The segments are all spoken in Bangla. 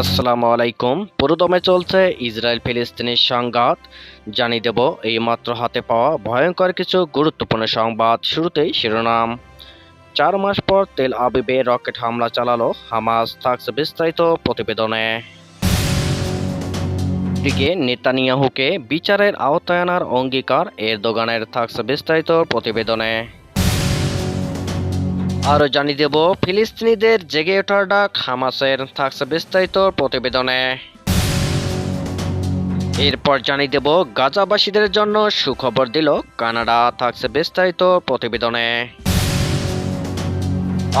আসসালামু আলাইকুম। পুরোদমে চলছে ইসরায়েল ফিলিস্তিনের সংঘাত। জানিয়ে দেব, এই মাত্র হাতে পাওয়া ভয়ঙ্কর কিছু গুরুত্বপূর্ণ সংবাদ শুরুতেই শিরোনাম। চার মাস পর তেল আবিবে রকেট হামলা চালালো হামাস থাকছে বিস্তারিত প্রতিবেদনে। দিকে নেতানিয়াহুকে বিচারের আওতায় আনার অঙ্গীকার এরদোগানের থাকছে বিস্তারিত প্রতিবেদনে। আরও জানিয়ে দেব, ফিলিস্তিনিদের জেগে ওঠার ডাক হামাসের থাকছে বিস্তারিত প্রতিবেদনে। এরপর জানিয়ে দেব, গাজাবাসীদের জন্য সুখবর দিল কানাডা, থাকছে বিস্তারিত প্রতিবেদনে।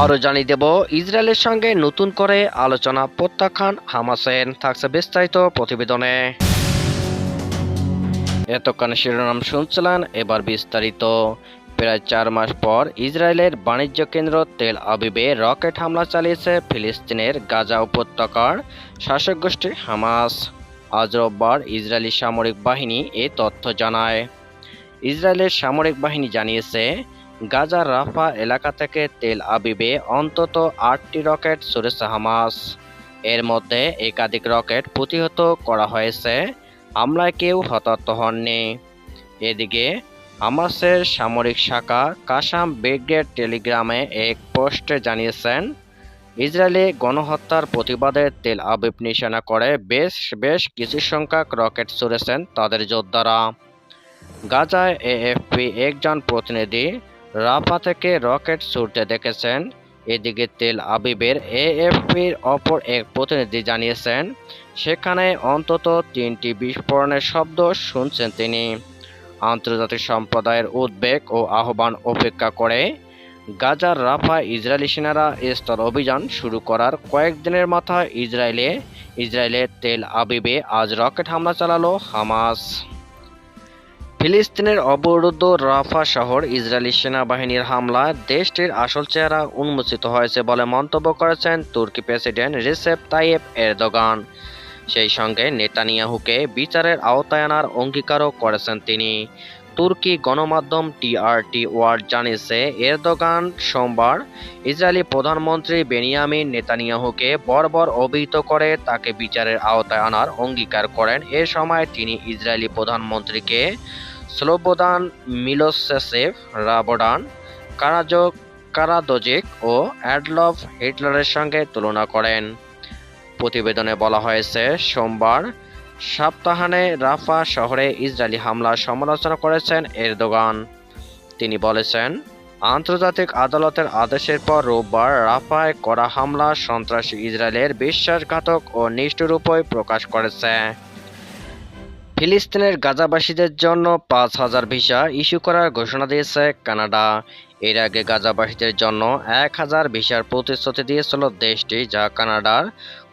আরও জানিয়ে দেব, ইসরায়েলের সঙ্গে নতুন করে আলোচনা প্রত্যাখ্যান হামাসের থাকছে বিস্তারিত প্রতিবেদনে। এতক্ষণ শিরোনাম শুনছিলেন, এবার বিস্তারিত। প্রায় চার মাস পর ইসরায়েলের বাণিজ্য কেন্দ্র তেল আবিবে রকেট হামলা চালিয়েছে ফিলিস্তিনের গাজা উপত্যকার শাসক গোষ্ঠী হামাস। আজ রোববার ইসরায়েলি সামরিক বাহিনী এ তথ্য জানায়। ইসরায়েলের সামরিক বাহিনী জানিয়েছে গাজার রাফা এলাকা থেকে তেল আবিবে অন্তত আটটি রকেট ছুড়েছে হামাস। এর মধ্যে একাধিক রকেট প্রতিহত করা হয়েছে। হামলায় কেউ হতাহত হননি। এদিকে হামাসের সামরিক শাখা কাসাম ব্রিগেড টেলিগ্রামে এক পোস্টে জানিয়েছেন, ইসরায়েলি গণহত্যার প্রতিবাদে তেল আবিব নিশানা করে বেশ বেশ কিছু সংখ্যক রকেট ছুড়েছেন তাদের যোদ্ধারা। গাজায় এএফপি একজন প্রতিনিধি রাফা থেকে রকেট ছুটতে দেখেছেন। এদিকে তেল আবিবের এএফপির অপর এক প্রতিনিধি জানিয়েছেন, সেখানে অন্তত তিনটি বিস্ফোরণের শব্দ শুনছেন তিনি। আন্তর্জাতিক সম্প্রদায়ের উদ্বেগ ও আহ্বান উপেক্ষা করে গাজার রাফা, ইসরায়েলি সেনারা স্থল অভিযান শুরু করার কয়েকদিনের মাথায় ইসরায়েলে ইসরায়েলের তেল আবিবে আজ রকেট হামলা চালালো হামাস। ফিলিস্তিনের অবরুদ্ধ রাফা শহর ইসরায়েলি সেনাবাহিনীর হামলায় দেশটির আসল চেহারা উন্মোচিত হয়েছে বলে মন্তব্য করেছেন তুর্কি প্রেসিডেন্ট রিসেপ তাইয়েব এরদোগান। সেই সঙ্গে নেতানিয়াহুকে বিচারের আওতায় আনার অঙ্গীকারও করেছেন তিনি। তুর্কি গণমাধ্যম টিআরটি ওয়ার্ড জানিয়েছে, এরদোগান সোমবার ইসরায়েলি প্রধানমন্ত্রী বেনিয়ামিন নেতানিয়াহুকে বর্বর অভিহিত করে তাকে বিচারের আওতায় আনার অঙ্গীকার করেন। এ সময় তিনি ইসরায়েলি প্রধানমন্ত্রীকে স্লোবোদান মিলোসেসেভ রাবোডান কারাজক কারাদোজিক ও অ্যাডলফ হিটলারের সঙ্গে তুলনা করেন। প্রতিবেদনে বলা হয়েছে, সোমবার সপ্তাহানে রাফা শহরে ইসরায়েলি হামলার সমালোচনা করেছেন এরদোগান। তিনি বলেছেন, আন্তর্জাতিক আদালতের আদেশের পর রোববার রাফায় করা হামলা সন্ত্রাসী ইসরায়েলের বিশ্বাসঘাতক ও নিষ্ঠুর উপায় প্রকাশ করেছে। ফিলিস্তিনের গাজাবাসীদের জন্য পাঁচ হাজার ভিসা ইস্যু করার ঘোষণা দিয়েছে কানাডা। এর আগে গাজাবাসীদের জন্য এক হাজার ভিসার প্রতিশ্রুতি দিয়েছিল দেশটি, যা কানাডার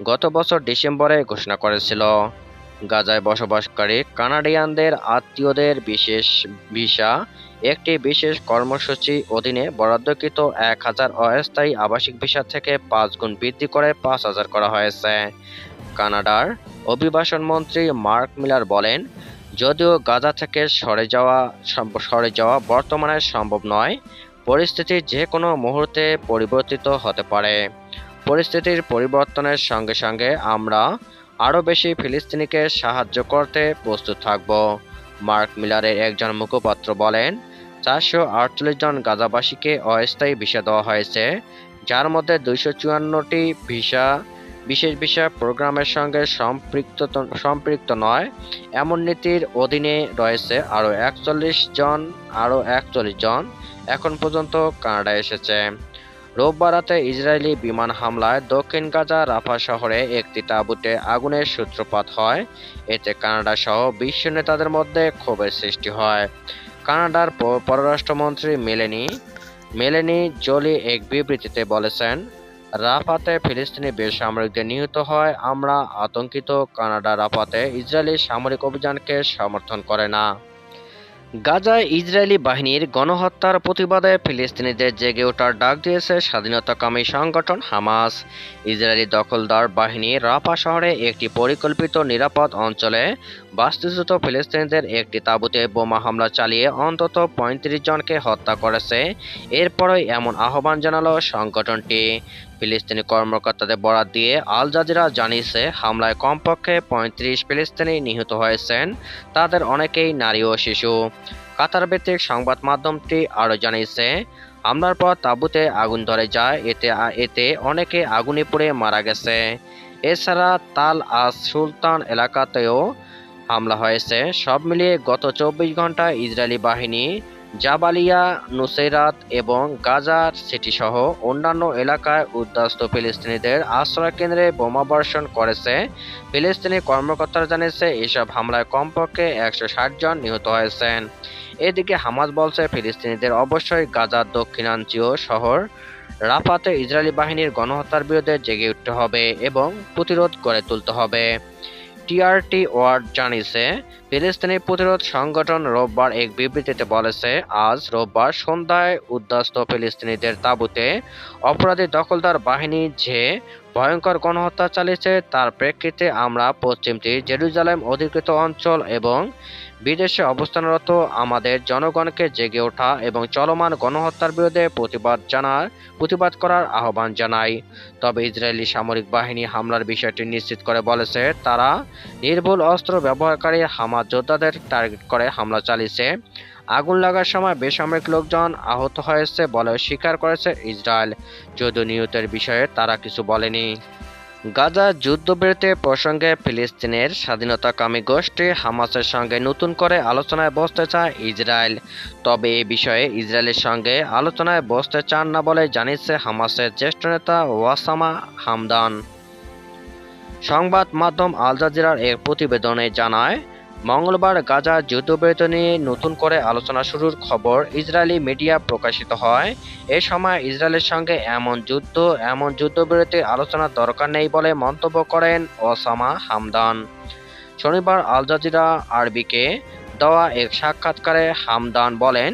গত বছর ডিসেম্বরে ঘোষণা করেছিল। গাজায় বসবাসকারী কানাডিয়ানদের আত্মীয়দের বিশেষ ভিসা, একটি বিশেষ কর্মসূচি অধীনে বরাদ্দকৃত এক হাজার অস্থায়ী আবাসিক ভিসা থেকে পাঁচ গুণ বৃদ্ধি করে পাঁচ হাজার করা হয়েছে। কানাডার অভিবাসন মন্ত্রী মার্ক মিলার বলেন, যদিও গাজা থেকে সরে যাওয়া সরে যাওয়া বর্তমানে সম্ভব নয় পরিস্থিতি যে কোনো মুহূর্তে পরিবর্তিত হতে পারে। পরিস্থিতির পরিবর্তনের সঙ্গে সঙ্গে আমরা আরও বেশি ফিলিস্তিনিকে সাহায্য করতে প্রস্তুত থাকব। মার্ক মিলারের একজন মুখপাত্র বলেন, চারশো আটচল্লিশ জন গাজাবাসীকে অস্থায়ী ভিসা দেওয়া হয়েছে, যার মধ্যে দুইশো চুয়ান্নটি ভিসা বিশেষ বিষয়, প্রোগ্রামের সঙ্গে সম্পৃক্ত সম্পৃক্ত নয়। এমন নীতির অধীনে রয়েছে আরও একচল্লিশ জন, আরও একচল্লিশ জন এখন পর্যন্ত কানাডা এসেছে। রোববার রাতে ইসরায়েলি বিমান হামলায় দক্ষিণ গাজা রাফা শহরে একটি তাঁবুতে আগুনের সূত্রপাত হয়। এতে কানাডা সহ বিশ্ব নেতাদের মধ্যে ক্ষোভের সৃষ্টি হয়। কানাডার পররাষ্ট্রমন্ত্রী মেলেনি মেলেনি জোলি এক বিবৃতিতে বলেছেন রাফাতে ফিলিস্তিনি বেসামরিকদের নিহত হয় আমরা আতঙ্কিত। কানাডা রাফাতে ইসরায়েলি সামরিক অভিযানকে সমর্থন করে না। গাজায় ইসরায়েলি বাহিনীর গণহত্যার প্রতিবাদে ফিলিস্তিনিদের জেগে ওঠার ডাক দিয়েছে স্বাধীনতাকামী সংগঠন হামাস। ইসরায়েলি দখলদার বাহিনী রাফা শহরে একটি পরিকল্পিত নিরাপদ অঞ্চলে বাস্তুচ্যুত ফিলিস্তিনিদের একটি তাঁবুতে বোমা হামলা চালিয়ে অন্তত পঁয়ত্রিশ জনকে হত্যা করেছে। এরপরই এমন আহ্বান জানালো সংগঠনটি। ফিলিস্তিনি কর্মকর্তাদের বরাত দিয়ে আল জাজিরা জানিয়েছে, হামলায় কমপক্ষে পঁয়ত্রিশ ফিলিস্তিনি নিহত হয়েছেন, তাদের অনেকেই নারী ও শিশু। কাতার ভিত্তিক সংবাদ মাধ্যমটি আরও জানিয়েছে, হামলার পর তাঁবুতে আগুন ধরে যায়, এতে এতে অনেকে আগুনে পুড়ে মারা গেছে। এছাড়া তাল আস সুলতান এলাকাতেও হামলা হয়েছে। সব মিলিয়ে গত চব্বিশ ঘন্টায় ইসরায়েলি বাহিনী, জাবালিয়া, নুসেরাত এবং গাজার সিটি সহ অন্যান্য এলাকায় উদ্বাস্ত ফিলিস্তিনিদের আশ্রয় কেন্দ্রে বোমাবর্ষণ করেছে। ফিলিস্তিনি কর্মকর্তারা জানিয়েছে, এসব হামলায় কমপক্ষে একশো ষাট জন নিহত হয়েছেন। এদিকে হামাজ বলছে, ফিলিস্তিনিদের অবশ্যই গাজার দক্ষিণাঞ্চীয় শহর রাফাতে ইসরায়েলি বাহিনীর গণহত্যার বিরুদ্ধে জেগে উঠতে হবে এবং প্রতিরোধ গড়ে তুলতে হবে। টিআরটি ওয়ার্ড জানিয়েছে, ফিলিস্তিনি প্রতিরোধ সংগঠন রোববার এক বিবৃতিতে বলেছে, আজ রোববার সন্ধ্যায় উদ্বাস্ত ফিলিস্তিনিদের তাঁবুতে অপরাধী দখলদার বাহিনী যে ভয়ঙ্কর গণহত্যা চালিয়েছে। তার প্রেক্ষিতে আমরা পশ্চিম তীর জেরুজালেম অধিকৃত অঞ্চল এবং বিদেশে অবস্থানরত আমাদের জনগণকে জেগে ওঠা এবং চলমান গণহত্যার বিরুদ্ধে প্রতিবাদ জানার, প্রতিবাদ করার আহ্বান জানাই। তবে ইসরায়েলি সামরিক বাহিনী হামলার বিষয়টি নিশ্চিত করে বলেছে, তারা নির্ভুল অস্ত্র ব্যবহারকারী হামাস যোদ্ধাদের টার্গেট করে হামলা চালিয়েছে। আগুন লাগার সময় বেসামরিক লোকজন আহত হয়েছে বলে স্বীকার করেছে ইসরায়েল। যদিও নিহতের বিষয়ে তারা কিছু বলেনি। গাজা যুদ্ধবিরতি প্রসঙ্গে ফিলিস্তিনের স্বাধীনতাকামী গোষ্ঠী হামাসের সঙ্গে নতুন করে আলোচনায় বসতে চায় ইসরায়েল। তবে এ বিষয়ে ইসরায়েলের সঙ্গে আলোচনায় বসতে চান না বলে জানিয়েছে হামাসের জ্যেষ্ঠ নেতা ওয়াসামা হামদান। সংবাদ মাধ্যম আল জাজিরার এক প্রতিবেদনে জানায় মঙ্গলবার গাজা যুদ্ধবিরতি নিয়ে নতুন করে আলোচনা শুরুর খবর ইসরায়েলি মিডিয়া প্রকাশিত হয়। এ সময় ইসরায়েলের সঙ্গে এমন যুদ্ধ, এমন যুদ্ধবিরতি আলোচনার দরকার নেই বলে মন্তব্য করেন ওসামা হামদান। শনিবার আল জাজিরা আরবিকে দেওয়া এক সাক্ষাৎকারে হামদান বলেন,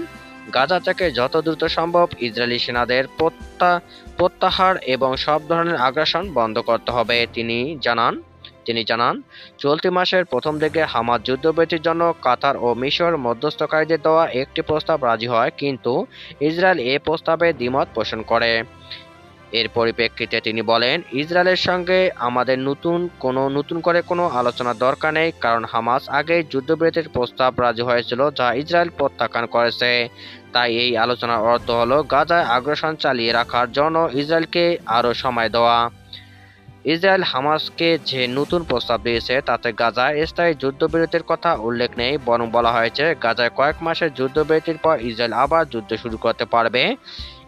গাজা থেকে যত দ্রুত সম্ভব ইসরায়েলি সেনাদের প্রত্যা, প্রত্যাহার এবং সব ধরনের আগ্রাসন বন্ধ করতে হবে। তিনি জানান তিনি জানান, চলতি মাসের প্রথম দিকে হামাস যুদ্ধবিরতির জন্য কাতার ও মিশর মধ্যস্থকারীদের দেওয়া একটি প্রস্তাব রাজি হয়, কিন্তু ইসরায়েল এ প্রস্তাবে দ্বিমত পোষণ করে। এর পরিপ্রেক্ষিতে তিনি বলেন, ইসরায়েলের সঙ্গে আমাদের নতুন কোনো, নতুন করে কোনো আলোচনার দরকার নেই, কারণ হামাস আগেই যুদ্ধবিরতির প্রস্তাব রাজি হয়েছিল, যা ইসরায়েল প্রত্যাখ্যান করেছে। তাই এই আলোচনার অর্থ হলো, গাজায় আগ্রাসন চালিয়ে রাখার জন্য ইসরায়েলকে আরও সময় দেওয়া। ইসরায়েল হামাসকে যে নতুন প্রস্তাব দিয়েছে, তাতে গাজায় স্থায়ী যুদ্ধবিরতির কথা উল্লেখ নেই, বরং বলা হয়েছে গাজায় কয়েক মাসের যুদ্ধবিরতির পর ইসরায়েল আবার যুদ্ধ শুরু করতে পারবে।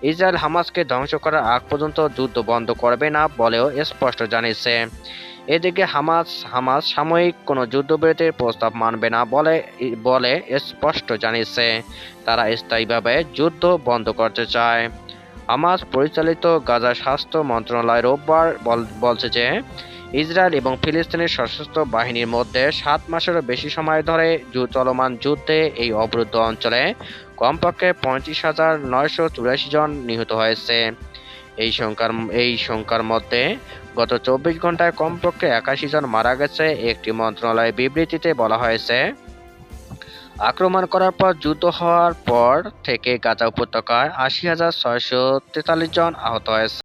ইসরায়েল হামাসকে ধ্বংস করার আগ পর্যন্ত যুদ্ধ বন্ধ করবে না বলেও স্পষ্ট জানিয়েছে। এদিকে হামাস হামাস সাময়িক কোনো যুদ্ধবিরতির প্রস্তাব মানবে না বলে বলে স্পষ্ট জানিয়েছে। তারা স্থায়ীভাবে যুদ্ধ বন্ধ করতে চায়। হামাস পরিচালিত গাজা স্বাস্থ্য মন্ত্রণালয় রোববার বলছে যে, ইসরায়েল এবং ফিলিস্তিনের সশস্ত্র বাহিনীর মধ্যে সাত মাসেরও বেশি সময় ধরে চলমান যুদ্ধে এই অবরুদ্ধ অঞ্চলে কমপক্ষে পঁয়ত্রিশ হাজার নয়শো চুরাশি জন নিহত হয়েছে। এই সংখ্যার এই সংখ্যার মধ্যে গত চব্বিশ ঘন্টায় কমপক্ষে একাশি জন মারা গেছে। একটি মন্ত্রণালয় বিবৃতিতে বলা হয়েছে আক্রমণ করার পর যুদ্ধ হওয়ার পর থেকে গাজা উপত্যকায় আশি হাজার ছয়শো তেতাল্লিশ জন আহত হয়েছে।